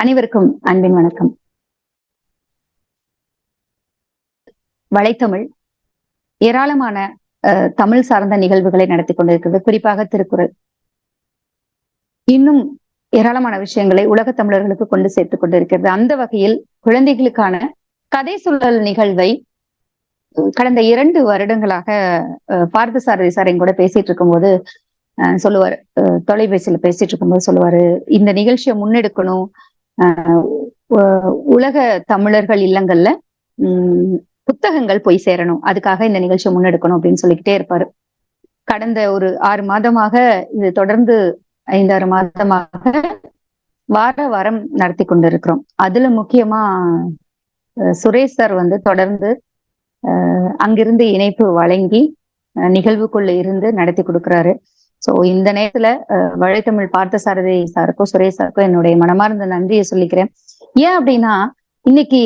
அனைவருக்கும் அன்பின் வணக்கம். வலைத்தமிழ் ஏராளமான தமிழ் சார்ந்த நிகழ்வுகளை நடத்தி கொண்டிருக்கிறது. குறிப்பாக திருக்குறள். இன்னும் ஏராளமான விஷயங்களை உலக தமிழர்களுக்கு கொண்டு சேர்த்து கொண்டிருக்கிறது. அந்த வகையில் குழந்தைகளுக்கான கதை சொல்லல் நிகழ்வை கடந்த இரண்டு வருடங்களாக பார்த்தசாரதி சார் என் கூட பேசிட்டு இருக்கும்போது சொல்லுவார் தொலைபேசியில பேசிட்டு இருக்கும்போது சொல்லுவாரு இந்த நிகழ்ச்சியை முன்னெடுக்கணும். உலக தமிழர்கள் இல்லங்கள்ல உம் புத்தகங்கள் போய் சேரணும். அதுக்காக இந்த நிகழ்ச்சியை முன்னெடுக்கணும் அப்படின்னு சொல்லிக்கிட்டே இருப்பாரு. கடந்த ஒரு ஆறு மாதமாக இது தொடர்ந்து ஐந்தாறு மாதமாக வார வாரம் நடத்தி கொண்டிருக்கிறோம். அதுல முக்கியமா சுரேஷ் சார் வந்து தொடர்ந்து அங்கிருந்து இணைப்பு வழங்கி நிகழ்வுக்குள்ள இருந்து நடத்தி கொடுக்கிறாரு. சோ இந்த நேரத்துல அஹ், வழைத்தமிழ் பார்த்தசாரதி சாருக்கும் சுரேஷ் சாருக்கும் என்னுடைய மனமார்ந்த நன்றியை சொல்லிக்கிறேன். ஏன் அப்படின்னா இன்னைக்கு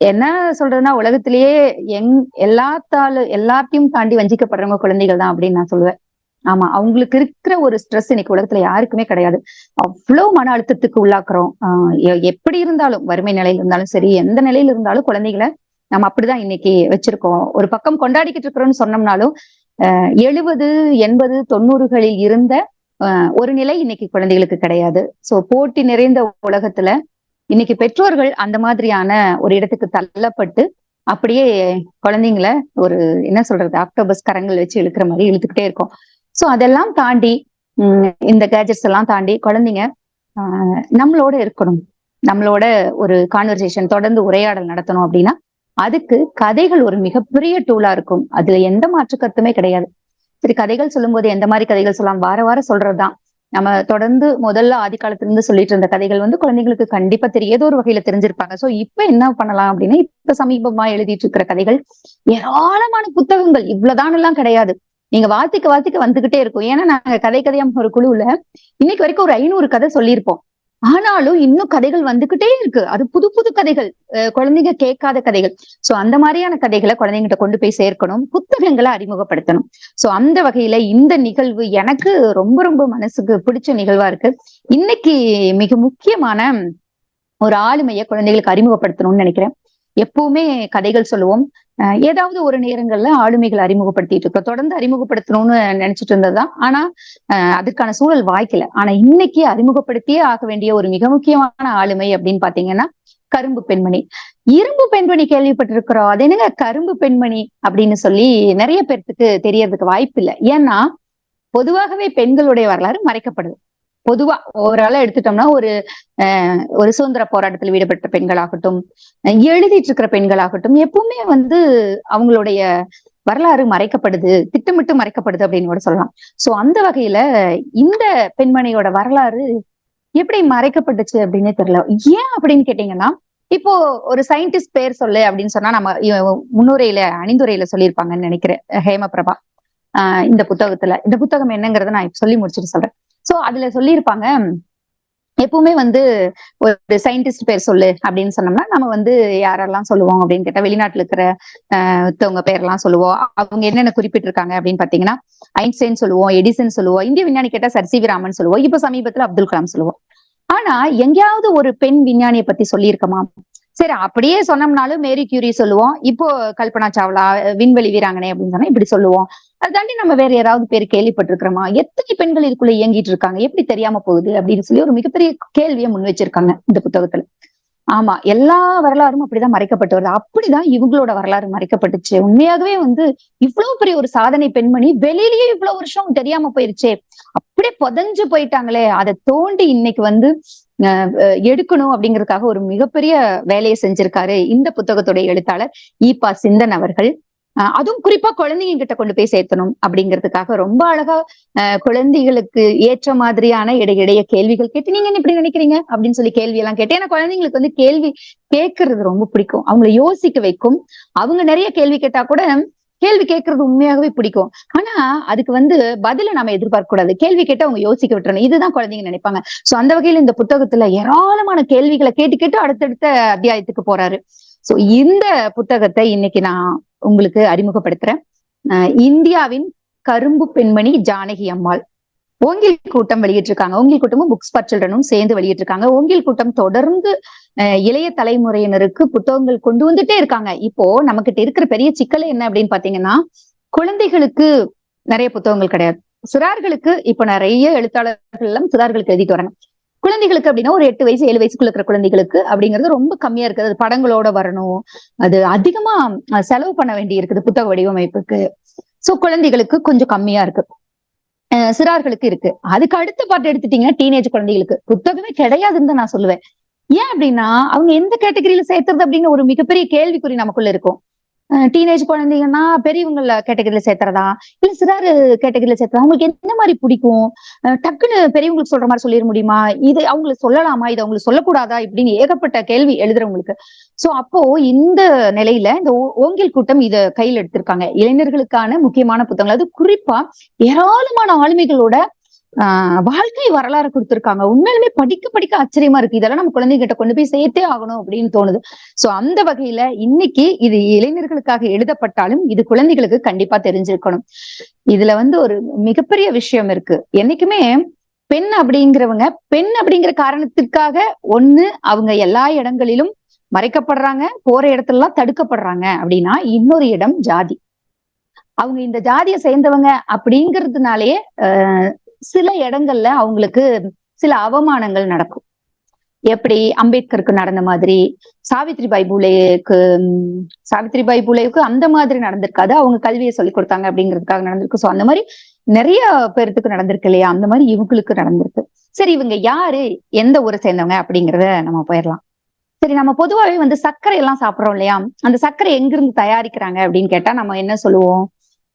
என்ன சொல்றதுன்னா உலகத்திலேயே எங் எல்லாத்தால எல்லாத்தையும் தாண்டி வஞ்சிக்கப்படுறவங்க குழந்தைகள் தான் அப்படின்னு நான் சொல்லுவேன். ஆமா அவங்களுக்கு இருக்கிற ஒரு ஸ்ட்ரெஸ் இன்னைக்கு உலகத்துல யாருக்குமே கிடையாது. அவ்வளவு மன அழுத்தத்துக்கு உள்ளாக்குறோம். ஆஹ் எப்படி இருந்தாலும் வறுமை நிலையில இருந்தாலும் சரி எந்த நிலையில இருந்தாலும் குழந்தைகளை நம்ம அப்படிதான் இன்னைக்கு வச்சிருக்கோம். ஒரு பக்கம் கொண்டாடிக்கிட்டு இருக்கிறோம்னு சொன்னோம்னாலும் எழுபது எண்பது தொண்ணூறுகளில் இருந்த ஆஹ் ஒரு நிலை இன்னைக்கு குழந்தைகளுக்கு கிடையாது. சோ போட்டி நிறைந்த உலகத்துல இன்னைக்கு பெற்றோர்கள் அந்த மாதிரியான ஒரு இடத்துக்கு தள்ளப்பட்டு அப்படியே குழந்தைங்கள ஒரு என்ன சொல்றது ஆக்டோபஸ் கரங்கள் வச்சு இழுக்கிற மாதிரி இழுத்துக்கிட்டே இருக்கும். சோ அதெல்லாம் தாண்டி இந்த கேஜெட்ஸ் எல்லாம் தாண்டி குழந்தைங்க ஆஹ் நம்மளோட இருக்கணும். நம்மளோட ஒரு கான்வர்சேஷன் தொடர்ந்து உரையாடல் நடத்தணும் அப்படின்னா அதுக்கு கதைகள் ஒரு மிகப்பெரிய டூலா இருக்கும். அதுல எந்த மாற்று கருத்துமே கிடையாது. சரி கதைகள் சொல்லும்போது எந்த மாதிரி கதைகள் சொல்லலாம்? வார வாரம் சொல்றதுதான். நம்ம தொடர்ந்து முதல்ல ஆதி காலத்துல இருந்து சொல்லிட்டு இருந்த கதைகள் வந்து குழந்தைங்களுக்கு கண்டிப்பா தெரிய ஏதோ ஒரு வகையில தெரிஞ்சிருப்பாங்க. சோ இப்ப என்ன பண்ணலாம் அப்படின்னா இப்ப சமீபமா எழுதிட்டு இருக்கிற கதைகள் ஏராளமான புத்தகங்கள். இவ்வளவுதான் எல்லாம் கிடையாது. நீங்க வாத்திக்க வாத்திக்க வந்துகிட்டே இருக்கும். ஏன்னா நாங்க கதை கதையா ஒரு குழுவுல இன்னைக்கு வரைக்கும் ஒரு ஐநூறு கதை சொல்லியிருப்போம். ஆனாலும் இன்னும் கதைகள் வந்துகிட்டே இருக்கு. அது புது புது கதைகள். அஹ் குழந்தைங்க கேட்காத கதைகள். சோ அந்த மாதிரியான கதைகளை குழந்தைங்கிட்ட கொண்டு போய் சேர்க்கணும். புத்தகங்களை அறிமுகப்படுத்தணும். சோ அந்த வகையில இந்த நிகழ்வு எனக்கு ரொம்ப ரொம்ப மனசுக்கு பிடிச்ச நிகழ்வா இருக்கு. இன்னைக்கு மிக முக்கியமான ஒரு ஆளுமையை குழந்தைகளுக்கு அறிமுகப்படுத்தணும்னு நினைக்கிறேன். எப்பவுமே கதைகள் சொல்லுவோம். அஹ் ஏதாவது ஒரு நேரங்கள்ல ஆளுமைகள் அறிமுகப்படுத்திட்டு இருக்கோம். தொடர்ந்து அறிமுகப்படுத்தணும்னு நினைச்சிட்டு இருந்ததுதான். ஆனா அதுக்கான சூழல் வாய்க்கல. ஆனா இன்னைக்கு அறிமுகப்படுத்தியே ஆக வேண்டிய ஒரு மிக முக்கியமான ஆளுமை அப்படின்னு பாத்தீங்கன்னா கரும்பு பெண்மணி. இரும்பு பெண்மணி கேள்விப்பட்டிருக்கிறோம். அது என்னங்க கரும்பு பெண்மணி அப்படின்னு சொல்லி நிறைய பேர்த்துக்கு தெரியறதுக்கு வாய்ப்பு இல்லை ஏன்னா பொதுவாகவே பெண்களுடைய வரலாறு மறைக்கப்படுது. பொதுவா ஓவராலா எடுத்துட்டோம்னா ஒரு அஹ் ஒரு சுதந்திர போராட்டத்தில் ஈடுபட்ட பெண்களாகட்டும் எழுதிட்டு இருக்கிற பெண்களாகட்டும் எப்பவுமே வந்து அவங்களுடைய வரலாறு மறைக்கப்படுது திட்டமிட்டு மறைக்கப்படுது அப்படின்னு கூட சொல்லலாம். சோ அந்த வகையில இந்த பெண்மணியோட வரலாறு எப்படி மறைக்கப்பட்டுச்சு அப்படின்னே தெரியல. ஏன் அப்படின்னு கேட்டீங்கன்னா இப்போ ஒரு சயின்டிஸ்ட் பேர் சொல்லு அப்படின்னு சொன்னா நம்ம முன்னுரையில அணிந்துரையில சொல்லியிருப்பாங்கன்னு நினைக்கிறேன் ஹேமபிரபா ஆஹ் இந்த புத்தகத்துல. இந்த புத்தகம் என்னங்கிறத நான் சொல்லி முடிச்சுட்டு சொல்றேன். சோ அதுல சொல்லியிருப்பாங்க எப்பவுமே வந்து ஒரு சயின்டிஸ்ட் பேர் சொல்லு அப்படின்னு சொன்னோம்னா நம்ம வந்து யாரெல்லாம் சொல்லுவோம் அப்படின்னு கேட்டா வெளிநாட்டுல இருக்கிற அஹ் ஒருத்தவங்க பேரெல்லாம் சொல்லுவோம். அவங்க என்னென்ன குறிப்பிட்டிருக்காங்க அப்படின்னு பாத்தீங்கன்னா ஐன்ஸ்டைன் சொல்லுவோம் எடிசன் சொல்லுவோம் இந்திய விஞ்ஞானி கேட்டா சர் சி ராமன் சொல்லுவோம் இப்ப சமீபத்துல அப்துல் கலாம் சொல்லுவோம். ஆனா எங்கேயாவது ஒரு பெண் விஞ்ஞானியை பத்தி சொல்லியிருக்கமா? சரி அப்படியே சொன்னோம்னாலும் மேரி கியூரி சொல்லுவோம் இப்போ கல்பனா சாவ்லா விண்வெளி வீராங்கனை அப்படின்னு சொன்னா இப்படி சொல்லுவோம். அதை தாண்டி நம்ம வேற யாராவது பேர் கேள்விப்பட்டிருக்கிறோமா? எத்தனை பெண்கள் இதுக்குள்ள இயங்கிட்டு இருக்காங்க? எப்படி தெரியாம போகுது? அப்படின்னு சொல்லி ஒரு மிகப்பெரிய கேள்வியை முன் வச்சிருக்காங்க இந்த புத்தகத்துல. ஆமா எல்லா வரலாறும் அப்படிதான் மறைக்கப்பட்டு வருது அப்படிதான் இவங்களோட வரலாறு மறைக்கப்பட்டுச்சு. உண்மையாகவே வந்து இவ்வளவு பெரிய ஒரு சாதனை பெண்மணி வெளியிலயே இவ்வளவு வருஷம் தெரியாம போயிருச்சே. அப்படியே புதஞ்சு போயிட்டாங்களே. அதை தோண்டி இன்னைக்கு வந்து அஹ், எடுக்கணும் அப்படிங்கறதுக்காக ஒரு மிகப்பெரிய வேலையை செஞ்சிருக்காரு இந்த புத்தகத்துடைய எழுத்தாளர் ஈபா சிந்தன் அவர்கள். அதுவும் குறிப்பா குழந்தைங்க கிட்ட கொண்டு போய் சேர்த்தணும் அப்படிங்கிறதுக்காக ரொம்ப அழகா குழந்தைகளுக்கு ஏற்ற மாதிரியான இடையிடைய கேள்விகள் கேட்டு நீங்க என்ன இப்படி நினைக்கிறீங்க? அப்படின்னு சொல்லி கேள்வி எல்லாம் கேட்டு ஏன்னா குழந்தைங்களுக்கு வந்து கேள்வி கேட்கறது ரொம்ப பிடிக்கும். அவங்களை யோசிக்க வைக்கும். அவங்க நிறைய கேள்வி கேட்டா கூட கேள்வி கேட்கறது உண்மையாகவே பிடிக்கும். ஆனா அதுக்கு வந்து பதில நம்ம எதிர்பார்க்க கூடாது. கேள்வி கேட்டு அவங்க யோசிக்க விட்டுறணும். இதுதான் குழந்தைங்க நினைப்பாங்க. சோ அந்த வகையில இந்த புத்தகத்துல ஏராளமான கேள்விகளை கேட்டு கேட்டு அடுத்தடுத்த அத்தியாயத்துக்கு போறாரு. சோ இந்த புத்தகத்தை இன்னைக்கு நான் உங்களுக்கு அறிமுகப்படுத்துறேன். இந்தியாவின் கரும்பு பெண்மணி ஜானகி அம்மாள். ஓங்கில் கூட்டம் வெளியிட்டிருக்காங்க. ஓங்கில் கூட்டமும் புக்ஸ் பார் சில்ட்ரனும் சேர்ந்து வெளியிட்டிருக்காங்க. ஓங்கில் கூட்டம் தொடர்ந்து இளைய தலைமுறையினருக்கு புத்தகங்கள் கொண்டு வந்துட்டே இருக்காங்க. இப்போ நமக்கிட்ட இருக்கிற பெரிய சிக்கல் என்ன அப்படின்னு பாத்தீங்கன்னா குழந்தைகளுக்கு நிறைய புத்தகங்கள் கிடையாது. சிறார்களுக்கு இப்ப நிறைய எழுத்தாளர்கள் எல்லாம் சிறார்களுக்கு எழுதிட்டு வராங்க. குழந்தைகளுக்கு அப்படின்னா ஒரு எட்டு வயசு ஏழு வயசுக்குள்ள இருக்கிற குழந்தைகளுக்கு அப்படிங்கிறது ரொம்ப கம்மியா இருக்குது. அது படங்களோட வரணும். அது அதிகமா செலவு பண்ண வேண்டி இருக்குது புத்தக வடிவமைப்புக்கு. சோ குழந்தைகளுக்கு கொஞ்சம் கம்மியா இருக்கு. சிறார்களுக்கு இருக்கு. அதுக்கு அடுத்த பாட்டு எடுத்துட்டீங்கன்னா டீனேஜ் குழந்தைகளுக்கு. புத்தகமே கிடையாதுன்னு தான் நான் சொல்லுவேன். ஏன் அப்படின்னா அவங்க எந்த கேட்டகரியில சேர்த்துறது அப்படிங்கிற ஒரு மிகப்பெரிய கேள்விக்குறி நமக்குள்ள இருக்கும். டீனேஜ் குழந்தைங்கன்னா பெரியவங்கள கேட்டகரியில சேர்த்துறதா? இல்ல சிறாரு கேட்டகரியில சேர்த்ததா அவங்களுக்கு என்ன மாதிரி பிடிக்கும்? டக்குன்னு பெரியவங்களுக்கு சொல்ற மாதிரி சொல்லிட முடியுமா? இது அவங்களுக்கு சொல்லலாமா? இது அவங்களுக்கு சொல்லக்கூடாதா? இப்படின்னு ஏகப்பட்ட கேள்வி எழுதுறவங்களுக்கு. சோ அப்போ இந்த நிலையில இந்த ஓ- ஓங்கில் கூட்டம் இத கையில் எடுத்திருக்காங்க. இளைஞர்களுக்கான முக்கியமான புத்தகங்கள். அது குறிப்பா ஏராளமான ஆளுமைகளோட வாழ்க்கை வரலாறு கொடுத்திருக்காங்க. உண்மையிலுமே படிக்க படிக்க ஆச்சரியமா இருக்கு. இதெல்லாம் நம்ம குழந்தைகிட்ட கொண்டு போய் சேர்த்தே ஆகணும் அப்படின்னு தோணுது. சோ அந்த வகையில இன்னைக்கு இது இளைஞர்களுக்காக எழுதப்பட்டாலும் இது குழந்தைகளுக்கு கண்டிப்பா தெரிஞ்சிருக்கணும். இதுல வந்து ஒரு மிகப்பெரிய விஷயம் இருக்கு. என்னைக்குமே பெண் அப்படிங்கிறவங்க பெண் அப்படிங்கிற காரணத்துக்காக ஒண்ணு அவங்க எல்லா இடங்களிலும் மறைக்கப்படுறாங்க போற இடத்துல எல்லாம் தடுக்கப்படுறாங்க அப்படின்னா இன்னொரு இடம் ஜாதி. அவங்க இந்த ஜாதியை சேர்ந்தவங்க அப்படிங்கிறதுனாலயே ஆஹ் சில இடங்கள்ல அவங்களுக்கு சில அவமானங்கள் நடக்கும். எப்படி? அம்பேத்கருக்கு நடந்த மாதிரி சாவித்ரிபாய் பூலேக்கு ம், சாவித்ரிபாய் பூலேவுக்கு அந்த மாதிரி நடந்திருக்காது. அவங்க கல்வியை சொல்லி கொடுத்தாங்க அப்படிங்கிறதுக்காக நடந்திருக்கு. சோ அந்த மாதிரி நிறைய பேர்த்துக்கு நடந்திருக்கு இல்லையா? அந்த மாதிரி இவங்களுக்கு நடந்திருக்கு. சரி இவங்க யாரு? எந்த ஊரை சேர்ந்தவங்க? அப்படிங்கிறத நம்ம போயிடலாம். சரி நம்ம பொதுவாவே வந்து சர்க்கரை எல்லாம் சாப்பிடுறோம் இல்லையா? அந்த சர்க்கரை எங்கிருந்து தயாரிக்கிறாங்க அப்படின்னு கேட்டா நம்ம என்ன சொல்லுவோம்?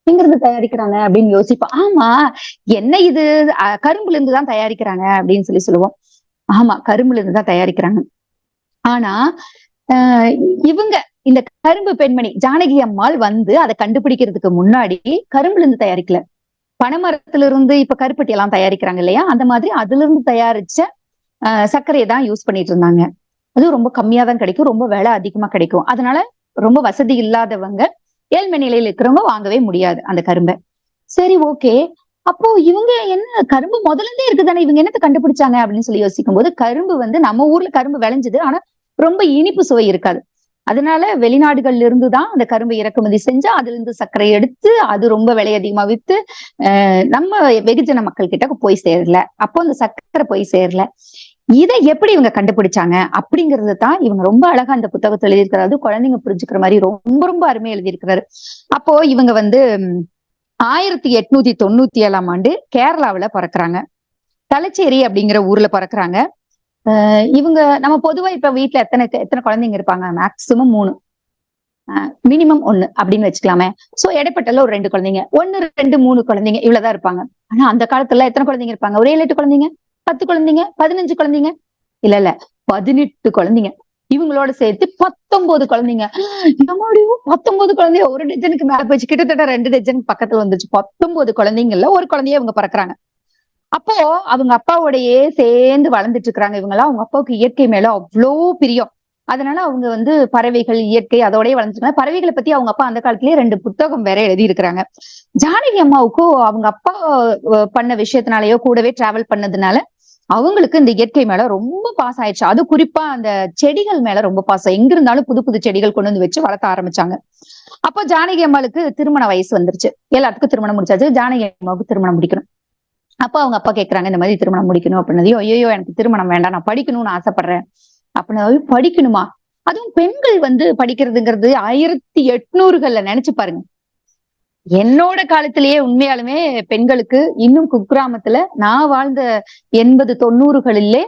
எங்கிருந்து தயாரிக்கிறாங்க அப்படின்னு யோசிப்போம் ஆமா என்ன இது? அஹ், கரும்புல இருந்து தான் தயாரிக்கிறாங்க அப்படின்னு சொல்லி சொல்லுவோம். ஆமா கரும்புல இருந்து தான் தயாரிக்கிறாங்க. ஆனா ஆஹ் இவங்க இந்த கரும்பு பெண்மணி ஜானகி அம்மாள் வந்து அதை கண்டுபிடிக்கிறதுக்கு முன்னாடி கரும்புல இருந்து தயாரிக்கல. பனைமரத்துல இருந்து இப்ப கருப்பட்டி எல்லாம் தயாரிக்கிறாங்க இல்லையா? அந்த மாதிரி அதுல இருந்து தயாரிச்ச ஆஹ் சர்க்கரையை தான் யூஸ் பண்ணிட்டு இருந்தாங்க. அது ரொம்ப கம்மியா தான் கிடைக்கும் ரொம்ப விலை அதிகமா கிடைக்கும். அதனால ரொம்ப வசதி இல்லாதவங்க ஏழ்மை நிலையில இருக்கிறவங்க வாங்கவே முடியாது அந்த கரும்பை. சரி ஓகே அப்போ இவங்க என்ன கரும்பு முதல்ல இருந்தே இருக்குதானே? இவங்க என்னத்த கண்டுபிடிச்சாங்க அப்படின்னு சொல்லி யோசிக்கும் போது கரும்பு வந்து நம்ம ஊர்ல கரும்பு விளைஞ்சது ஆனா ரொம்ப இனிப்பு சுவை இருக்காது. அதனால வெளிநாடுகள்ல இருந்து தான் அந்த கரும்பை இறக்குமதி செஞ்சு அதுல இருந்து சர்க்கரை எடுத்து அது ரொம்ப விலை அதிகமா வித்து நம்ம வெகுஜன மக்கள் கிட்ட போய் சேரல. அப்போ அந்த சர்க்கரை போய் சேரல. இதை எப்படி இவங்க கண்டுபிடிச்சாங்க அப்படிங்கறது தான் இவங்க ரொம்ப அழகா அந்த புத்தகத்தை எழுதியிருக்கிறாரு. குழந்தைங்க புரிஞ்சுக்கிற மாதிரி ரொம்ப ரொம்ப அருமையா எழுதியிருக்கிறாரு. அப்போ இவங்க வந்து ஆயிரத்தி எட்நூத்தி தொண்ணூத்தி ஏழாம் ஆண்டு கேரளாவுல பிறக்குறாங்க. தலைச்சேரி அப்படிங்கிற ஊர்ல பிறக்குறாங்க. இவங்க நம்ம பொதுவா இப்ப வீட்டுல எத்தனை எத்தனை குழந்தைங்க இருப்பாங்க? மேக்சிமம் மூணு. மினிமம் ஒண்ணு அப்படின்னு வச்சுக்கலாமே. சோ இடைப்பட்டல ஒரு ரெண்டு குழந்தைங்க. ஒன்னு ரெண்டு மூணு குழந்தைங்க இவ்வளவுதான் இருப்பாங்க. ஆனா அந்த காலத்துல எத்தனை குழந்தைங்க இருப்பாங்க? ஒரே எட்டு குழந்தைங்க? பத்து குழந்தைங்க பதினஞ்சு குழந்தைங்க. இல்ல இல்ல பதினெட்டு குழந்தைங்க. இவங்களோட சேர்த்து பத்தொன்பது குழந்தைங்க. நம்மளுடைய பத்தொன்பது குழந்தைய ஒரு டஜனுக்கு மேல போச்சு கிட்டத்தட்ட ரெண்டு டஜனுக்கு பக்கத்துல வந்துச்சு பத்தொன்பது குழந்தைங்கள்ல ஒரு குழந்தைய இவங்க பறக்குறாங்க. அப்போ அவங்க அப்பாவோடையே சேர்ந்து வளர்ந்துட்டு இருக்கிறாங்க இவங்கெல்லாம். அவங்க அப்பாவுக்கு இயற்கை மேல அவ்வளோ பிரியம். அதனால அவங்க வந்து பறவைகள் இயற்கை அதோடய வளர்ந்துருக்காங்க பறவைகளை பத்தி அவங்க அப்பா அந்த காலத்திலேயே ரெண்டு புத்தகம் வேற எழுதி இருக்கிறாங்க ஜானகி அம்மாவுக்கும் அவங்க அப்பா பண்ண விஷயத்தினாலயோ கூடவே டிராவல் பண்ணதுனால அவங்களுக்கு இந்த இயற்கை மேல ரொம்ப பாசம் ஆயிடுச்சு. அது குறிப்பா அந்த செடிகள் மேல ரொம்ப பாசம். எங்க இருந்தாலும் புது புது செடிகள் கொண்டு வந்து வச்சு வளர்த்த ஆரம்பிச்சாங்க. அப்போ ஜானகி அம்மாளுக்கு திருமண வயசு வந்துருச்சு. எல்லாத்துக்கும் திருமணம் முடிச்சாச்சு. ஜானகி அம்மாவுக்கு திருமணம் முடிக்கணும். அப்போ அவங்க அப்பா கேக்குறாங்க இந்த மாதிரி திருமணம் முடிக்கணும் அப்படின்னதையும் ஐயோ எனக்கு திருமணம் வேண்டாம். நான் படிக்கணும்னு ஆசைப்படுறேன். அப்படின்னு படிக்கணுமா? அதுவும் பெண்கள் வந்து படிக்கிறதுங்கிறது ஆயிரத்தி எட்நூறுகள்ல நினைச்சு பாருங்க. என்னோட காலத்திலேயே உண்மையாலுமே பெண்களுக்கு இன்னும் குக்கிராமத்துல நான் வாழ்ந்த எண்பது தொண்ணூறுகளிலே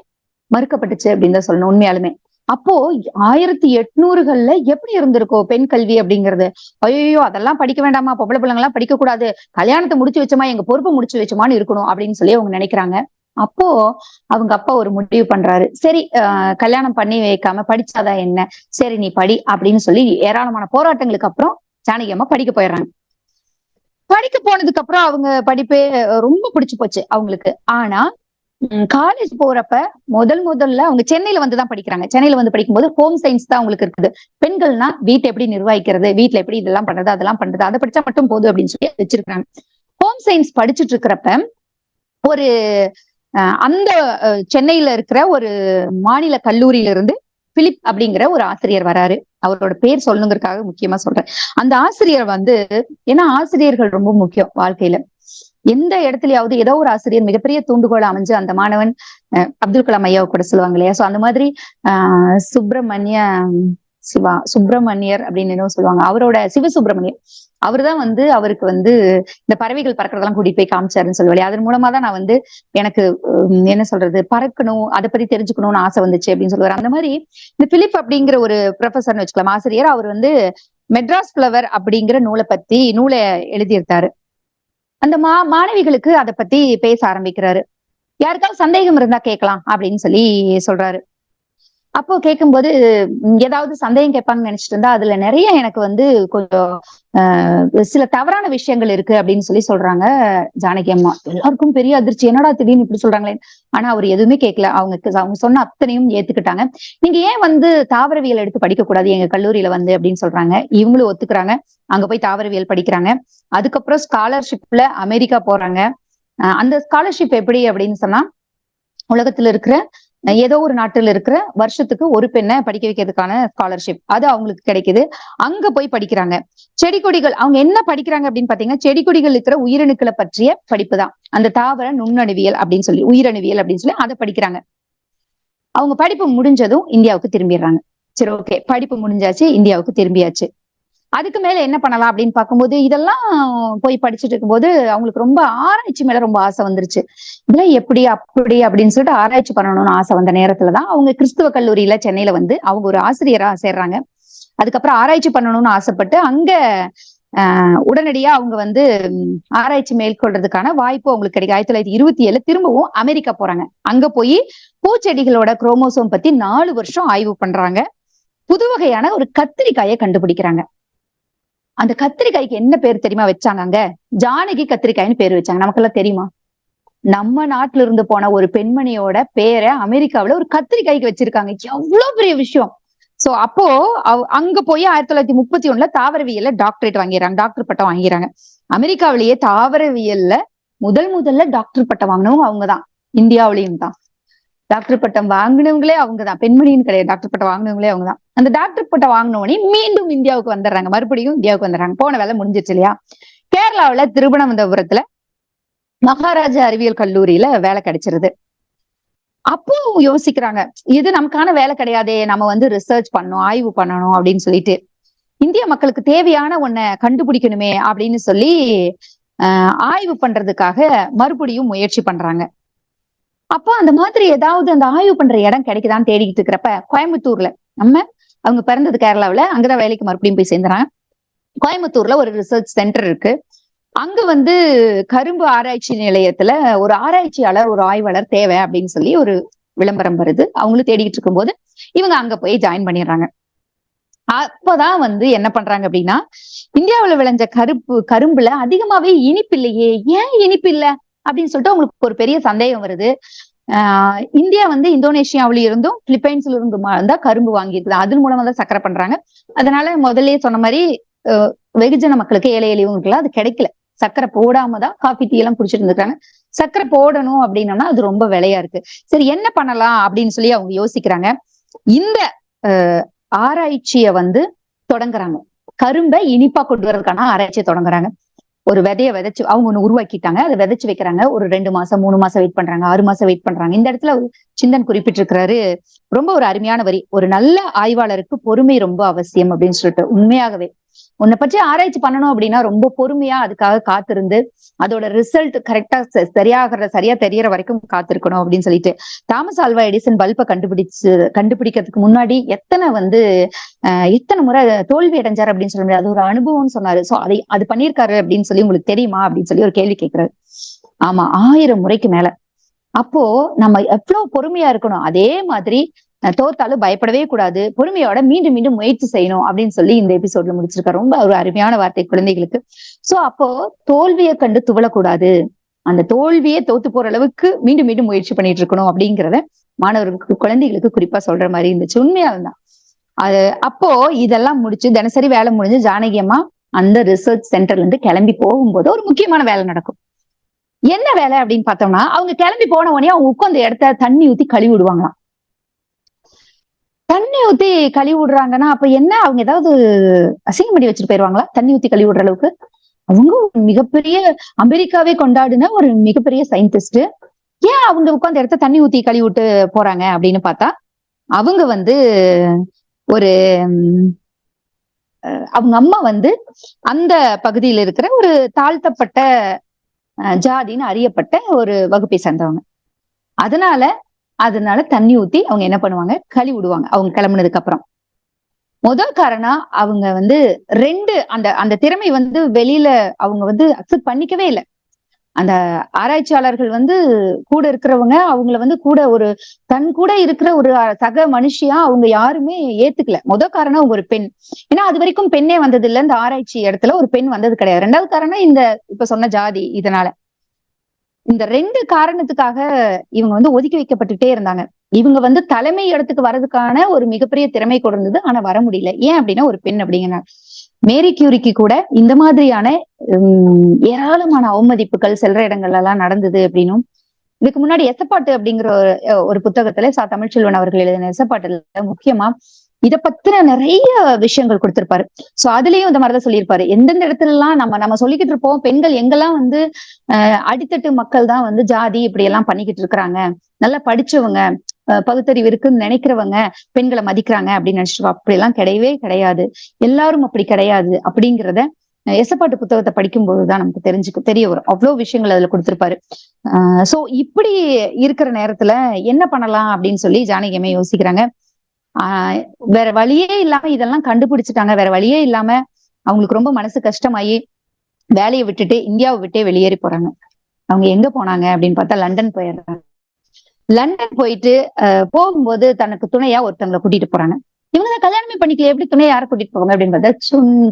மறுக்கப்பட்டுச்சு அப்படின்னு தான் சொல்லணும் உண்மையாலுமே. அப்போ ஆயிரத்தி எட்நூறுகள்ல எப்படி இருந்திருக்கோ பெண் கல்வி அப்படிங்கிறது? ஐயோ அதெல்லாம் படிக்க வேண்டாமா? பொம்பளை பிள்ளைங்க எல்லாம் படிக்க கூடாது கல்யாணத்தை முடிச்சு வச்சோமா? எங்க பொறுப்பை முடிச்சு வச்சோமான்னு இருக்கணும் அப்படின்னு சொல்லி அவங்க நினைக்கிறாங்க. அப்போ அவங்க அப்பா ஒரு முடிவு பண்றாரு. சரி ஆஹ் கல்யாணம் பண்ணி வைக்காம படிச்சாதான் என்ன? சரி நீ படி அப்படின்னு சொல்லி ஏராளமான போராட்டங்களுக்கு அப்புறம் ஜானகி அம்மா படிக்க போயிடுறாங்க. படிக்க போனதுக்கு அப்புறம் அவங்க படிப்பே ரொம்ப பிடிச்சு போச்சு அவங்களுக்கு. ஆனா காலேஜ் போறப்ப முதல் முதல்ல அவங்க சென்னையில வந்து தான் படிக்கிறாங்க. சென்னையில வந்து படிக்கும்போது ஹோம் சயின்ஸ் தான் அவங்களுக்கு இருக்குது. பெண்கள்னா வீட்டை எப்படி நிர்வகிக்கிறது வீட்ல எப்படி இதெல்லாம் பண்றது அதெல்லாம் பண்றது அதை படிச்சா மட்டும் போதும் அப்படின்னு சொல்லி வச்சிருக்காங்க ஹோம் சயின்ஸ் படிச்சுட்டு இருக்கிறப்ப ஒரு அந்த சென்னையில இருக்கிற ஒரு மாநில கல்லூரியில இருந்து பிலிப் அப்படிங்கிற ஒரு ஆசிரியர் வராரு. அவரோட பேர் சொல்லணுங்கிறதுக்காக முக்கியமா சொல்றேன். அந்த ஆசிரியர் வந்து ஏன்னா ஆசிரியர்கள் ரொம்ப முக்கியம் வாழ்க்கையில. எந்த இடத்துலயாவது ஏதோ ஒரு ஆசிரியர் மிகப்பெரிய தூண்டுகோல் அமைஞ்சு அந்த மாணவன் அப்துல் கலாம் ஐயாவை கூட சொல்லுவாங்க இல்லையா? சோ அந்த மாதிரி ஆஹ் சுப்பிரமணிய சிவா சுப்பிரமணியர் அப்படின்னு என்ன சொல்லுவாங்க. அவரோட சிவசுப்பிரமணியர். அவர் தான் வந்து அவருக்கு வந்து இந்த பறவைகள் பறக்கிறதெல்லாம் கூட்டிட்டு போய் காமிச்சாருன்னு சொல்லுவாரு. அதன் மூலமா தான் நான் வந்து எனக்கு என்ன சொல்றது பறக்கணும் அதை பத்தி தெரிஞ்சுக்கணும்னு ஆசை வந்துச்சு அப்படின்னு சொல்லுவாரு. அந்த மாதிரி இந்த பிலிப் அப்படிங்கிற ஒரு ப்ரொஃபசர்னு வச்சுக்கலாம் ஆசிரியர் அவர் வந்து மெட்ராஸ் பிளவர் அப்படிங்கிற நூலை பத்தி நூலை எழுதியிருந்தாரு அந்த மா மாணவிகளுக்கு அதை பத்தி பேச ஆரம்பிக்கிறாரு. யாருக்காவது சந்தேகம் இருந்தா கேட்கலாம் அப்படின்னு சொல்லி சொல்றாரு. அப்போ கேட்கும்போது ஏதாவது சந்தேகம் கேட்பாங்கன்னு நினைச்சிட்டு இருந்தா அதுல நிறைய எனக்கு வந்து கொஞ்சம் சில தவறான விஷயங்கள் இருக்கு அப்படின்னு சொல்லி சொல்றாங்க ஜானகி அம்மா. எல்லாருக்கும் பெரிய அதிர்ச்சி. என்னடா திடீர்னு இப்படி சொல்றாங்களே? ஆனா அவர் எதுவுமே கேட்கல அவங்க அவங்க சொன்ன அத்தனையும் ஏத்துக்கிட்டாங்க. நீங்க ஏன் வந்து தாவரவியல் எடுத்து படிக்க கூடாது எங்க கல்லூரியில வந்து அப்படின்னு சொல்றாங்க. இவங்களும் ஒத்துக்கிறாங்க. அங்க போய் தாவரவியல் படிக்கிறாங்க. அதுக்கப்புறம் ஸ்காலர்ஷிப்ல அமெரிக்கா போறாங்க. அந்த ஸ்காலர்ஷிப் எப்படி அப்படின்னு சொன்னா உலகத்துல இருக்கிற ஏதோ ஒரு நாட்டில் இருக்கிற வருஷத்துக்கு ஒரு பெண்ணை படிக்க வைக்கிறதுக்கான ஸ்காலர்ஷிப் அது அவங்களுக்கு கிடைக்குது. அங்க போய் படிக்கிறாங்க. செடி கொடிகள் அவங்க என்ன படிக்கிறாங்க அப்படின்னு பாத்தீங்கன்னா செடி கொடிகள் இருக்கிற உயிரணுக்களை பற்றிய படிப்பு தான் அந்த தாவர நுண்ணணுவியல் அப்படின்னு சொல்லி உயிரணுவியல் அப்படின்னு சொல்லி அதை படிக்கிறாங்க. அவங்க படிப்பு முடிஞ்சதும் இந்தியாவுக்கு திரும்பிடுறாங்க. சரி ஓகே படிப்பு முடிஞ்சாச்சு இந்தியாவுக்கு திரும்பியாச்சு. அதுக்கு மேல என்ன பண்ணலாம் அப்படின்னு பார்க்கும்போது இதெல்லாம் போய் படிச்சுட்டு இருக்கும்போது அவங்களுக்கு ரொம்ப ஆராய்ச்சி மேல ரொம்ப ஆசை வந்துருச்சு. இதெல்லாம் எப்படி அப்படி அப்படின்னு சொல்லிட்டு ஆராய்ச்சி பண்ணணும்னு ஆசை வந்த நேரத்துலதான் அவங்க கிறிஸ்துவ கல்லூரியில சென்னையில வந்து அவங்க ஒரு ஆசிரியரா சேர்றாங்க. அதுக்கப்புறம் ஆராய்ச்சி பண்ணணும்னு ஆசைப்பட்டு அங்க ஆஹ் உடனடியா அவங்க வந்து ஆராய்ச்சி மேற்கொள்றதுக்கான வாய்ப்பு அவங்களுக்கு கிடைக்கும். ஆயிரத்தி தொள்ளாயிரத்தி இருபத்தி ஏழு திரும்பவும் அமெரிக்கா போறாங்க. அங்க போய் பூச்செடிகளோட குரோமோசோம் பத்தி நாலு வருஷம் ஆய்வு பண்றாங்க. புது வகையான ஒரு கத்திரிக்காயை கண்டுபிடிக்கிறாங்க. அந்த கத்திரிக்காய்க்கு என்ன பேர் தெரியுமா வச்சாங்க அங்க ஜானகி கத்திரிக்காய்னு பேர் வச்சாங்க. நமக்கு எல்லாம் தெரியுமா? நம்ம நாட்டுல இருந்து போன ஒரு பெண்மணியோட பேரை அமெரிக்காவில ஒரு கத்திரிக்காய்க்கு வச்சிருக்காங்க. எவ்வளவு பெரிய விஷயம். சோ அப்போ அங்க போய் ஆயிரத்தி தொள்ளாயிரத்தி முப்பத்தி ஒண்ணுல தாவரவியல்ல டாக்டரேட் வாங்கிறாங்க டாக்டர் பட்டம் வாங்கிறாங்க அமெரிக்காவிலேயே தாவரவியல்ல முதல் முதல்ல டாக்டர் பட்டம் வாங்கினவங்க அவங்கதான். இந்தியாவிலையும் தான் டாக்டர் பட்டம் வாங்கினவங்களே அவங்கதான். பெண்மணின்னு கிடையாது. டாக்டர் பட்டம் வாங்கினவங்களே அவங்கதான். அந்த டாக்டர் பட்டம் வாங்கினோடனே மீண்டும் இந்தியாவுக்கு வந்துடுறாங்க. மறுபடியும் இந்தியாவுக்கு வந்துடுறாங்க. போன வேலை முடிஞ்சிருச்சு இல்லையா? கேரளாவில திருவனந்தபுரத்துல மகாராஜா அறிவியல் கல்லூரியில வேலை கிடைச்சிருது. அப்போ யோசிக்கிறாங்க இது நமக்கான வேலை கிடையாதே. நம்ம வந்து ரிசர்ச் பண்ணணும் ஆய்வு பண்ணணும் அப்படின்னு சொல்லிட்டு. இந்திய மக்களுக்கு தேவையான ஒன்ன கண்டுபிடிக்கணுமே அப்படின்னு சொல்லி ஆஹ் ஆய்வு பண்றதுக்காக மறுபடியும் முயற்சி பண்றாங்க. அப்போ அந்த மாதிரி ஏதாவது அந்த ஆய்வு பண்ற இடம் கிடைக்குதான்னு தேடிக்கிட்டு இருக்கிறப்ப கோயம்புத்தூர்ல நம்ம அவங்க பிறந்தது கேரளாவில. அங்கதான் வேலைக்கு மறுபடியும் போய் சேர்ந்துறாங்க. கோயம்புத்தூர்ல ஒரு ரிசர்ச் சென்டர் இருக்கு. அங்க வந்து கரும்பு ஆராய்ச்சி நிலையத்துல ஒரு ஆராய்ச்சியாளர் ஒரு ஆய்வாளர் தேவை அப்படின்னு சொல்லி ஒரு விளம்பரம் வருது. அவங்களும் தேடிக்கிட்டு இருக்கும்போது இவங்க அங்க போய் ஜாயின் பண்ணிடுறாங்க. அப்பதான் வந்து என்ன பண்றாங்க அப்படின்னா இந்தியாவுல விளைஞ்ச கருப்பு கரும்புல அதிகமாவே இனிப்பு இல்லையே. ஏன் இனிப்பு இல்ல? அப்படின்னு சொல்லிட்டு அவங்களுக்கு ஒரு பெரிய சந்தேகம் வருது. ஆஹ் இந்தியா வந்து இந்தோனேஷியாவில இருந்தும் பிலிப்பைன்ஸ்ல இருந்தும் தான் கரும்பு வாங்கியிருக்குது. அதன் மூலமா தான் சக்கரை பண்றாங்க. அதனால முதல்ல சொன்ன மாதிரி வெகுஜன மக்களுக்கு ஏழை எளியவங்களுக்கு அது கிடைக்கல. சக்கரை போடாம தான் காஃபி டீ எல்லாம் குடிச்சிட்டு இருந்திருக்காங்க. சக்கரை போடணும் அப்படின்னோம்னா அது ரொம்ப விலையா இருக்கு. சரி என்ன பண்ணலாம் அப்படின்னு சொல்லி அவங்க யோசிக்கிறாங்க. இந்த ஆராய்ச்சிய வந்து தொடங்குறாங்க. கரும்பை இனிப்பா கொண்டு வரதுக்கான ஆராய்ச்சியை தொடங்குறாங்க. ஒரு விதைய விதைச்சு அவங்க ஒண்ணு உருவாக்கிட்டாங்க. அதை விதைச்சு வைக்கிறாங்க. ஒரு ரெண்டு மாசம் மூணு மாசம் வெயிட் பண்றாங்க. ஆறு மாசம் வெயிட் பண்றாங்க. இந்த இடத்துல சிந்தன் குறிப்பிட்டிருக்கிறாரு. ரொம்ப ஒரு அருமையான வரி. ஒரு நல்ல ஆய்வாளருக்கு பொறுமை ரொம்ப அவசியம் அப்படின்னு சொல்லிட்டு உண்மையாகவே உன்னை பற்றி ஆராய்ச்சி பண்ணணும் அப்படின்னா ரொம்ப பொறுமையா அதுக்காக காத்திருந்து அதோட ரிசல்ட் கரெக்டா சரியாகிற சரியா தெரியற வரைக்கும் காத்திருக்கணும் அப்படின்னு சொல்லிட்டு. தாமஸ் ஆல்வா எடிசன் பல்பை கண்டுபிடிச்சு கண்டுபிடிக்கிறதுக்கு முன்னாடி எத்தனை வந்து எத்தனை முறை தோல்வி அடைஞ்சார் அப்படின்னு சொல்ல முடியாது. அது ஒரு அனுபவம்னு சொன்னாரு. சோ அதை அது பண்ணிருக்காரு அப்படின்னு சொல்லி உங்களுக்கு தெரியுமா அப்படின்னு சொல்லி ஒரு கேள்வி கேட்கிறாரு. ஆமா ஆயிரம் முறைக்கு மேல. அப்போ நம்ம எவ்வளவு பொறுமையா இருக்கணும்? அதே மாதிரி தோத்தாலும் பயப்படவே கூடாது. பொறுமையோட மீண்டும் மீண்டும் முயற்சி செய்யணும் அப்படின்னு சொல்லி இந்த எபிசோட்ல முடிச்சிருக்காரு. ரொம்ப ஒரு அருமையான வார்த்தை குழந்தைகளுக்கு. சோ அப்போ தோல்வியை கண்டு துவளக்கூடாது. அந்த தோல்வியே தோத்து போற அளவுக்கு மீண்டும் மீண்டும் முயற்சி பண்ணிட்டு இருக்கணும் அப்படிங்கிறத மாணவர்களுக்கு குழந்தைகளுக்கு குறிப்பா சொல்ற மாதிரி இருந்துச்சு. உண்மையா தான் அது அப்போ இதெல்லாம் முடிச்சு தினசரி வேலை முடிஞ்சு ஜானகி அம்மா அந்த ரிசர்ச் சென்டர்ல இருந்து கிளம்பி போகும்போது ஒரு முக்கியமான வேலை நடக்கும். என்ன வேலை அப்படின்னு பார்த்தோம்னா அவங்க கிளம்பி போன உடனே அவங்க உட்காந்து இடத்த தண்ணி ஊத்தி கழுவி விடுவாங்களாம். தண்ணி ஊத்தி கழுவி விடுறாங்கன்னா அப்ப என்ன? அவங்க ஏதாவது அசிங்கம் பண்ணி வச்சுட்டு போயிருவாங்களா? தண்ணி ஊத்தி கழுவி விடுற அளவுக்கு? அவங்க ஒரு மிகப்பெரிய அமெரிக்காவே கொண்டாடின ஒரு மிகப்பெரிய சயின்டிஸ்ட் ஏன் அவங்க உட்கார்ந்த இடத்த தண்ணி ஊத்தி கழுவி விட்டு போறாங்க அப்படின்னு பார்த்தா அவங்க வந்து ஒரு அஹ், அவங்க அம்மா வந்து அந்த பகுதியில் இருக்கிற ஒரு தாழ்த்தப்பட்ட அஹ், ஜாதின்னு அறியப்பட்ட ஒரு வகுப்பை சேர்ந்தவங்க. அதனால அதனால தண்ணி ஊத்தி அவங்க என்ன பண்ணுவாங்க? கழுவி விடுவாங்க. அவங்க கிளம்புனதுக்கு அப்புறம். முதல் காரணம் அவங்க வந்து ரெண்டு அந்த அந்த திறமை வந்து வெளியில அவங்க வந்து அக்செப்ட் பண்ணிக்கவே இல்லை. அந்த ஆராய்ச்சியாளர்கள் வந்து கூட இருக்கிறவங்க அவங்கள வந்து கூட ஒரு தன் கூட இருக்கிற ஒரு சக மனுஷியா அவங்க யாருமே ஏத்துக்கல. முத காரணம் அவங்க ஒரு பெண். ஏன்னா அது வரைக்கும் பெண்ணே வந்தது இல்லை இந்த ஆராய்ச்சி இடத்துல ஒரு பெண் வந்தது கிடையாது. ரெண்டாவது காரணம் இந்த இப்ப சொன்ன ஜாதி இதனால. இந்த ரெண்டு காரணத்துக்காக இவங்க வந்து ஒதுக்கி வைக்கப்பட்டுட்டே இருந்தாங்க. இவங்க வந்து தலைமை இடத்துக்கு வர்றதுக்கான ஒரு மிகப்பெரிய திறமை கொடுந்தது ஆனா வர முடியல. ஏன் அப்படின்னா ஒரு பெண் அப்படிங்கிறாங்க. மேரி கியூரிக்கு கூட இந்த மாதிரியான உம், ஏராளமான அவமதிப்புகள் செல்ற இடங்கள்ல எல்லாம் நடந்தது அப்படின்னும். இதுக்கு முன்னாடி எசப்பாட்டு அப்படிங்கிற ஒரு ஒரு புத்தகத்துல சா தமிழ்ச்செல்வன் அவர்கள் எழுதின எசப்பாட்டுல முக்கியமா இத பத்தின நிறைய விஷயங்கள் கொடுத்திருப்பாரு. சோ அதுலயும் இந்த மாதிரிதான் சொல்லியிருப்பாரு. எந்தெந்த இடத்துல எல்லாம் நம்ம நம்ம சொல்லிக்கிட்டு இருப்போம். பெண்கள் எங்கெல்லாம் வந்து அஹ், அடித்தட்டு மக்கள் தான் வந்து ஜாதி இப்படி எல்லாம் பண்ணிக்கிட்டு இருக்கிறாங்க. நல்லா படிச்சவங்க அஹ், பகுத்தறிவு இருக்குன்னு நினைக்கிறவங்க பெண்களை மதிக்கிறாங்க அப்படின்னு நினைச்சிட்டு அப்படி எல்லாம் கிடையவே கிடையாது. எல்லாரும் அப்படி கிடையாது அப்படிங்கிறத எசப்பாட்டு புத்தகத்தை படிக்கும்போதுதான் நமக்கு தெரிஞ்சுக்க தெரிய வரும். அவ்வளவு விஷயங்கள் அதுல கொடுத்திருப்பாரு. ஆஹ் சோ இப்படி இருக்கிற நேரத்துல என்ன பண்ணலாம் அப்படின்னு சொல்லி ஜானகியமே யோசிக்கிறாங்க. ஆஹ் வேற வழியே இல்லாம இதெல்லாம் கண்டுபிடிச்சிட்டாங்க. வேற வழியே இல்லாம அவங்களுக்கு ரொம்ப மனசு கஷ்டமாயி வேலையை விட்டுட்டு இந்தியாவை விட்டே வெளியேறி போறாங்க. அவங்க எங்க போனாங்க அப்படின்னு பார்த்தா லண்டன் போயிடுறாங்க. லண்டன் போயிட்டு அஹ், போகும்போது தனக்கு துணையா ஒருத்தவங்களை கூட்டிட்டு போறாங்க. இவங்க தான் கல்யாணமே பண்ணிக்கல எப்படி துணை யாரை கூட்டிட்டு போவாங்க அப்படின்னு பார்த்தா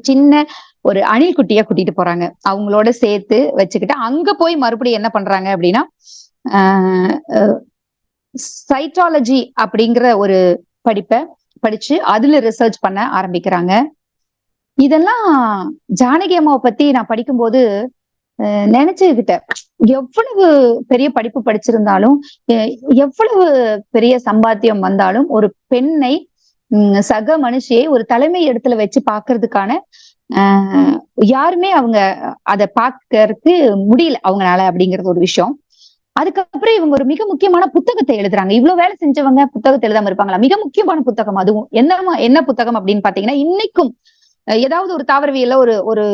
சின்ன ஒரு அணில் குட்டியா கூட்டிட்டு போறாங்க. அவங்களோட சேர்த்து வச்சுக்கிட்டு அங்க போய் மறுபடியும் என்ன பண்றாங்க அப்படின்னா சைட்டாலஜி அப்படிங்கிற ஒரு படிப்பை படிச்சு அதுல ரிசர்ச் பண்ண ஆரம்பிக்கிறாங்க. இதெல்லாம் ஜானகி அம்மாவை பத்தி நான் படிக்கும்போது நினைச்சுக்கிட்டேன். எவ்வளவு பெரிய படிப்பு படிச்சிருந்தாலும் எவ்வளவு பெரிய சம்பாத்தியம் வந்தாலும் ஒரு பெண்ணை உம், சக மனுஷியை ஒரு தலைமை இடத்துல வச்சு பாக்குறதுக்கான ஆஹ், யாருமே அவங்க அதை பார்க்கறதுக்கு முடியல அவங்களால அப்படிங்கிறது ஒரு விஷயம். அதுக்கப்புறம் இவங்க ஒரு மிக முக்கியமான புத்தகத்தை எழுதுறாங்க. இவ்வளவு வேலை செஞ்சவங்க புத்தகத்தை எழுதாம இருப்பாங்களா? மிக முக்கியமான புத்தகம் அதுவும். என்ன என்ன புத்தகம் அப்படின்னு பாத்தீங்கன்னா இன்னைக்கும் ஏதாவது ஒரு தாவரவியல்ல ஒரு ஒரு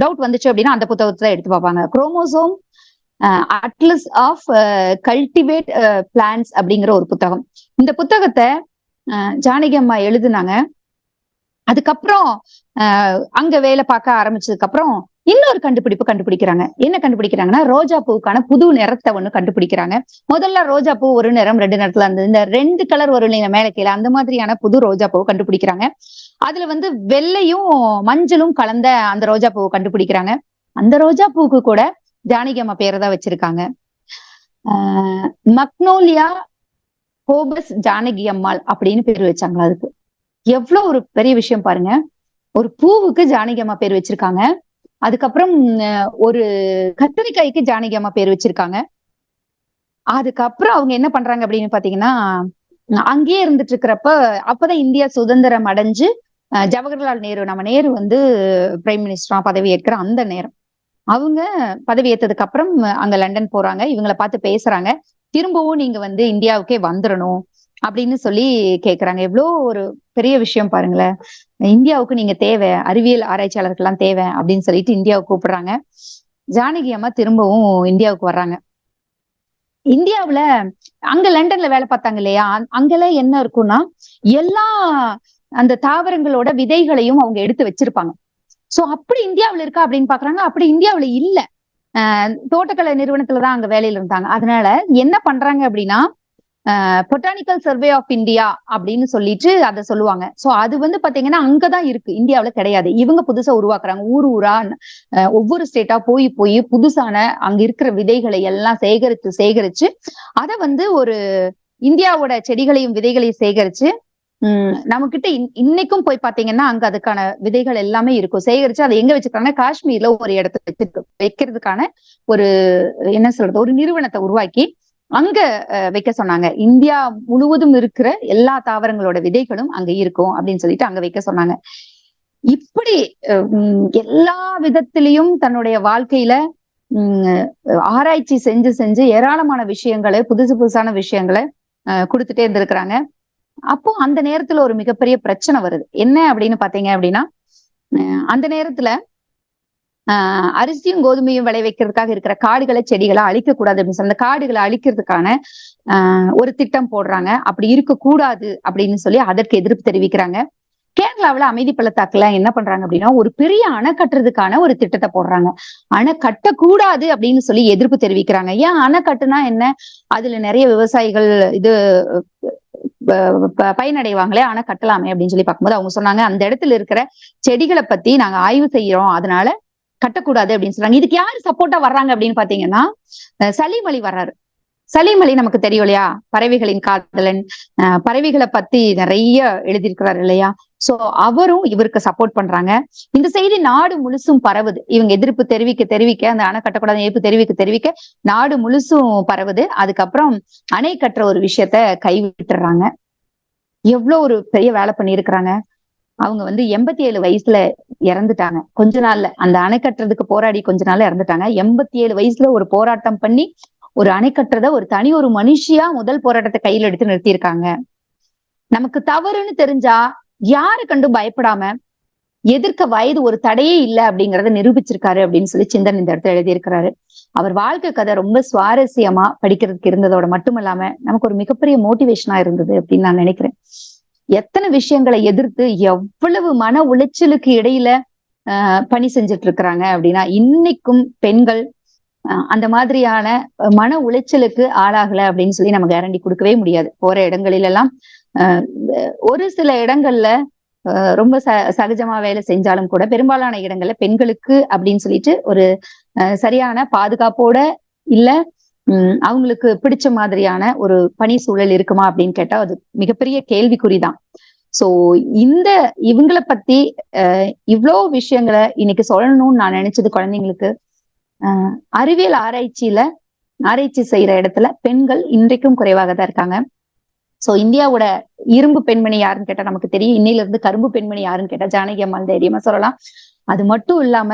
டவுட் வந்துச்சு அப்படின்னா அந்த புத்தகத்தை தான் எடுத்து பார்ப்பாங்க. Chromosome atlas of cultivate plants அப்படிங்கிற ஒரு புத்தகம். இந்த புத்தகத்தை ஜானகி அம்மா எழுதுனாங்க. அதுக்கப்புறம் அங்க வேலை பார்க்க ஆரம்பிச்சதுக்கு அப்புறம் இன்னொரு கண்டுபிடிப்பு கண்டுபிடிக்கிறாங்க. என்ன கண்டுபிடிக்கிறாங்கன்னா ரோஜா பூவுக்கான புது நிறத்தை ஒண்ணு கண்டுபிடிக்கிறாங்க. முதல்ல ரோஜா பூ ஒரு நிறம் ரெண்டு நிறத்துல இருந்தது. இந்த ரெண்டு கலர் வரும் இல்லைங்க மேல கீழே அந்த மாதிரியான புது ரோஜா பூவை கண்டுபிடிக்கிறாங்க. அதுல வந்து வெள்ளையும் மஞ்சளும் கலந்த அந்த ரோஜா பூவை கண்டுபிடிக்கிறாங்க. அந்த ரோஜா பூவுக்கு கூட ஜானகி அம்மா பேரை தான் வச்சிருக்காங்க. ஆஹ் மக்னோலியா கோபஸ் ஜானகி அம்மாள் அப்படின்னு பேர் வச்சாங்களா அதுக்கு. எவ்வளவு ஒரு பெரிய விஷயம் பாருங்க. ஒரு பூவுக்கு ஜானகி அம்மா பேர் வச்சிருக்காங்க. அதுக்கப்புறம் ஒரு கத்திரிக்காய்க்கு ஜானகி அம்மா பேர் வச்சிருக்காங்க. அதுக்கப்புறம் அவங்க என்ன பண்றாங்க அப்படின்னு பாத்தீங்கன்னா அங்கேயே இருந்துட்டு இருக்கிறப்ப அப்பதான் இந்தியா சுதந்திரம் அடைஞ்சு ஜவஹர்லால் நேரு நம்ம நேரு வந்து பிரைம் மினிஸ்டரா பதவி ஏற்கிற அந்த நேரம். அவங்க பதவி ஏத்ததுக்கு அப்புறம் அங்க லண்டன் போறாங்க. இவங்களை பார்த்து பேசுறாங்க. திரும்பவும் நீங்க வந்து இந்தியாவுக்கே வந்துடணும் அப்படின்னு சொல்லி கேக்குறாங்க. எவ்வளோ ஒரு பெரிய விஷயம் பாருங்களேன். இந்தியாவுக்கு நீங்க தேவை அறிவியல் ஆராய்ச்சியாளர்கள்லாம் தேவை அப்படின்னு சொல்லிட்டு இந்தியாவுக்கு கூப்பிடுறாங்க. ஜானகி அம்மா திரும்பவும் இந்தியாவுக்கு வர்றாங்க. இந்தியாவுல அங்க லண்டன்ல வேலை பார்த்தாங்க இல்லையா? அங்கெல்லாம் என்ன இருக்கும்னா எல்லா அந்த தாவரங்களோட விதைகளையும் அவங்க எடுத்து வச்சிருப்பாங்க. சோ அப்படி இந்தியாவுல இருக்கா அப்படின்னு பாக்குறாங்க. அப்படி இந்தியாவுல இல்ல. ஆஹ் தோட்டக்கலை நிறுவனத்துலதான் அங்க வேலையில இருந்தாங்க. அதனால என்ன பண்றாங்க அப்படின்னா பொட்டானிக்கல் சர்வே ஆஃப் இந்தியா அப்படின்னு சொல்லிட்டு அதை சொல்லுவாங்க. சோ அது வந்து பாத்தீங்கன்னா அங்கதான் இருக்கு. இந்தியாவுல கிடையாது. இவங்க புதுசா உருவாக்குறாங்க. ஊர் ஊரா அஹ் ஒவ்வொரு ஸ்டேட்டா போய் போய் புதுசான அங்க இருக்கிற விதைகளை எல்லாம் சேகரித்து சேகரிச்சு அதை வந்து ஒரு இந்தியாவோட செடிகளையும் விதைகளையும் சேகரிச்சு உம் நம்ம கிட்ட இன்னைக்கும் போய் பாத்தீங்கன்னா அங்க அதுக்கான விதைகள் எல்லாமே இருக்கும். சேகரிச்சு அதை எங்க வச்சிருக்காங்கன்னா காஷ்மீர்ல ஒரு இடத்துல வச்சிருக்கு வைக்கிறதுக்கான ஒரு என்ன சொல்றது ஒரு நிறுவனத்தை உருவாக்கி அங்க வைக்க சொன்னாங்க. இந்தியா முழுவதும் இருக்கிற எல்லா தாவரங்களோட விதைகளும் அங்க இருக்கும் அப்படின்னு சொல்லிட்டு அங்க வைக்க சொன்னாங்க. இப்படி எல்லா விதத்திலையும் தன்னுடைய வாழ்க்கையில ஆராய்ச்சி செஞ்சு செஞ்சு ஏராளமான விஷயங்களை புதுசு புதுசான விஷயங்களை கொடுத்துட்டே இருந்திருக்கிறாங்க. அப்போ அந்த நேரத்துல ஒரு மிகப்பெரிய பிரச்சனை வருது. என்ன அப்படின்னு பாத்தீங்க அப்படின்னா அந்த நேரத்துல ஆஹ் அரிசியும் கோதுமையும் விளைவிக்கிறதுக்காக இருக்கிற காடுகளை செடிகளை அழிக்க கூடாது அப்படின்னு சொல்லி அந்த காடுகளை அழிக்கிறதுக்கான ஆஹ் ஒரு திட்டம் போடுறாங்க. அப்படி இருக்கக்கூடாது அப்படின்னு சொல்லி அதற்கு எதிர்ப்பு தெரிவிக்கிறாங்க. கேரளாவில் அமைதி பள்ளத்தாக்குல என்ன பண்றாங்க அப்படின்னா ஒரு பெரிய அணை கட்டுறதுக்கான ஒரு திட்டத்தை போடுறாங்க. அணை கட்டக்கூடாது அப்படின்னு சொல்லி எதிர்ப்பு தெரிவிக்கிறாங்க. ஏன் அணை கட்டுனா என்ன? அதுல நிறைய விவசாயிகள் இது பயனடைவாங்களே ஆனா கட்டலாமே அப்படின்னு சொல்லி பார்க்கும்போது அவங்க சொன்னாங்க அந்த இடத்துல இருக்கிற செடிகளை பத்தி நாங்க ஆய்வு செய்யறோம். அதனால கட்டக்கூடாது அப்படின்னு சொல்றாங்க. இதுக்கு யாரு சப்போர்ட்டா வர்றாங்க அப்படின்னு பாத்தீங்கன்னா சலீம் அலி வர்றாரு. சலீம் அலி நமக்கு தெரியும் இல்லையா? பறவைகளின் காதலன். பறவைகளை பத்தி நிறைய எழுதியிருக்கிறாரு இல்லையா? சோ அவரும் இவருக்கு சப்போர்ட் பண்றாங்க. இந்த செய்தி நாடு முழுசும் பரவுது. இவங்க எதிர்ப்பு தெரிவிக்க தெரிவிக்க அந்த அணை கட்டக்கூடாது எதிர்ப்பு தெரிவிக்க தெரிவிக்க நாடு முழுசும் பரவுது. அதுக்கப்புறம் அணை கட்டுற ஒரு விஷயத்த கைவிட்டுறாங்க. எவ்வளவு ஒரு பெரிய வேலை பண்ணியிருக்கிறாங்க. அவங்க வந்து எண்பத்தி ஏழு வயசுல இறந்துட்டாங்க. கொஞ்ச நாள்ல அந்த அணை கட்டுறதுக்கு போராடி கொஞ்ச நாள்ல இறந்துட்டாங்க. எண்பத்தி ஏழு வயசுல ஒரு போராட்டம் பண்ணி ஒரு அணை கட்டுறத ஒரு தனி ஒரு மனுஷியா முதல் போராட்டத்தை கையில எடுத்து நிறுத்தியிருக்காங்க. நமக்கு தவறுன்னு தெரிஞ்சா யாரு கண்டு பயப்படாம எதிர்க்க வயது ஒரு தடையே இல்லை அப்படிங்கறத நிரூபிச்சிருக்காரு அப்படின்னு சொல்லி சிந்தன் இந்த இடத்துல எழுதியிருக்கிறாரு. அவர் வாழ்க்கை கதை ரொம்ப சுவாரஸ்யமா படிக்கிறதுக்கு இருந்ததோட மட்டும் இல்லாம நமக்கு ஒரு மிகப்பெரிய மோட்டிவேஷனா இருந்தது அப்படின்னு நான் நினைக்கிறேன். எத்தனை விஷயங்களை எதிர்த்து எவ்வளவு மன உளைச்சலுக்கு இடையில ஆஹ் பணி செஞ்சுட்டு இருக்கிறாங்க அப்படின்னா இன்னைக்கும் பெண்கள் அந்த மாதிரியான மன உளைச்சலுக்கு ஆளாகல அப்படின்னு சொல்லி நம்ம கேரண்டி கொடுக்கவே முடியாது. போற இடங்களில எல்லாம் ஒரு சில இடங்கள்ல ரொம்ப ச சகஜமா வேலை செஞ்சாலும் கூட பெரும்பாலான இடங்கள்ல பெண்களுக்கு அப்படின்னு சொல்லிட்டு ஒரு சரியான பாதுகாப்போட இல்ல உம் அவங்களுக்கு பிடிச்ச மாதிரியான ஒரு பணி சூழல் இருக்குமா அப்படின்னு கேட்டா அது மிகப்பெரிய கேள்விக்குறிதான். சோ இந்த இவங்களை பத்தி இவ்வளோ விஷயங்களை இன்னைக்கு சொல்லணும்னு நான் நினைச்சது குழந்தைங்களுக்கு அறிவியல் ஆராய்ச்சியில ஆராய்ச்சி செய்யற இடத்துல பெண்கள் இன்றைக்கும் குறைவாக தான் இருக்காங்க. சோ இந்தியாவோட இரும்பு பெண்மணி யாருன்னு கேட்டா நமக்கு தெரியும். இன்னையில இருந்து கரும்பு பெண்மணி யாருன்னு கேட்டா ஜானகி அம்மாள் தைரியமா சொல்லலாம். அது மட்டும் இல்லாம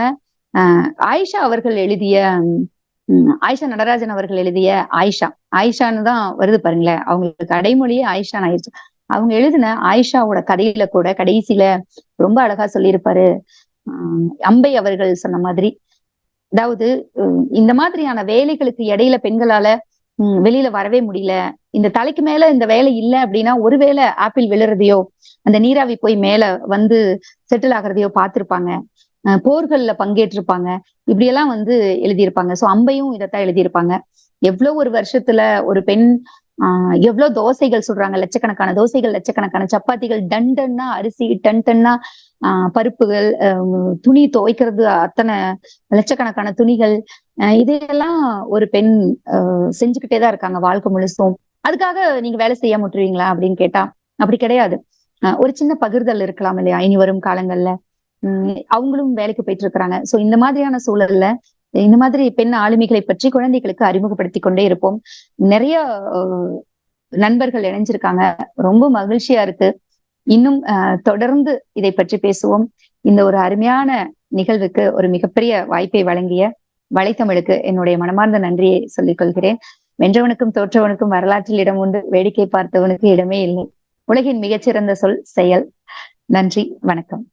ஆஹ் ஆயிஷா அவர்கள் எழுதிய ஆயிஷா நடராஜன் அவர்கள் எழுதிய ஆயிஷா. ஆயிஷான்னு தான் வருது பாருங்களேன். அவங்களுக்கு அடைமொழியே ஆயிஷான் ஆயிடுச்சு. அவங்க எழுதின ஆயிஷாவோட கதையில கூட கடைசியில ரொம்ப அழகா சொல்லியிருப்பாரு. அம்பை அவர்கள் சொன்ன மாதிரி. அதாவது இந்த மாதிரியான வேலைகளுக்கு இடையில பெண்களால வெளியில வரவே முடியல. இந்த தலைக்கு மேல இந்த வேலை இல்ல அப்படின்னா ஒருவேளை ஆப்பிள் விழுறதையோ அந்த நீராவி போய் மேல வந்து செட்டில் ஆகுறதையோ பார்த்திருப்பாங்க. போர்கள்ல பங்கேற்றிருப்பாங்க. இப்படியெல்லாம் வந்து எழுதியிருப்பாங்க. சோ அம்பையும் இதைத்தான் எழுதியிருப்பாங்க. எவ்வளோ ஒரு வருஷத்துல ஒரு பெண் ஆஹ் எவ்வளவு தோசைகள் சொல்றாங்க. லட்சக்கணக்கான தோசைகள் லட்சக்கணக்கான சப்பாத்திகள் டன் டன்னா அரிசி டன் டன்னா ஆஹ் பருப்புகள் துணி துவைக்கிறது அத்தனை லட்சக்கணக்கான துணிகள் இதையெல்லாம் ஒரு பெண் செஞ்சுக்கிட்டே தான் இருக்காங்க வாழ்க்கை முழுசும். அதுக்காக நீங்க வேலை செய்ய முட்டுருவீங்களா அப்படின்னு கேட்டா அப்படி கிடையாது. ஒரு சின்ன பகிர்தல் இருக்கலாம் இல்லையா? இனி வரும் காலங்கள்ல. அவங்களும் வேலைக்கு போயிட்டு இருக்கிறாங்க சோ இந்த மாதிரியான சூழல்ல இந்த மாதிரி பெண் ஆளுமைகளை பற்றி குழந்தைகளுக்கு அறிமுகப்படுத்தி கொண்டே இருப்போம். நிறைய நண்பர்கள் இணைஞ்சிருக்காங்க. ரொம்ப மகிழ்ச்சியா இருக்கு. இன்னும் தொடர்ந்து இதை பற்றி பேசுவோம். இந்த ஒரு அருமையான நிகழ்வுக்கு ஒரு மிகப்பெரிய வாய்ப்பை வழங்கிய வலைத்தமிழுக்கு என்னுடைய மனமார்ந்த நன்றியை சொல்லிக் கொள்கிறேன். வென்றவனுக்கும் தோற்றவனுக்கும் வரலாற்றில் இடம் உண்டு. வேடிக்கை பார்த்தவனுக்கு இடமே இல்லை. உலகின் மிகச்சிறந்த சொல் செயல். நன்றி. வணக்கம்.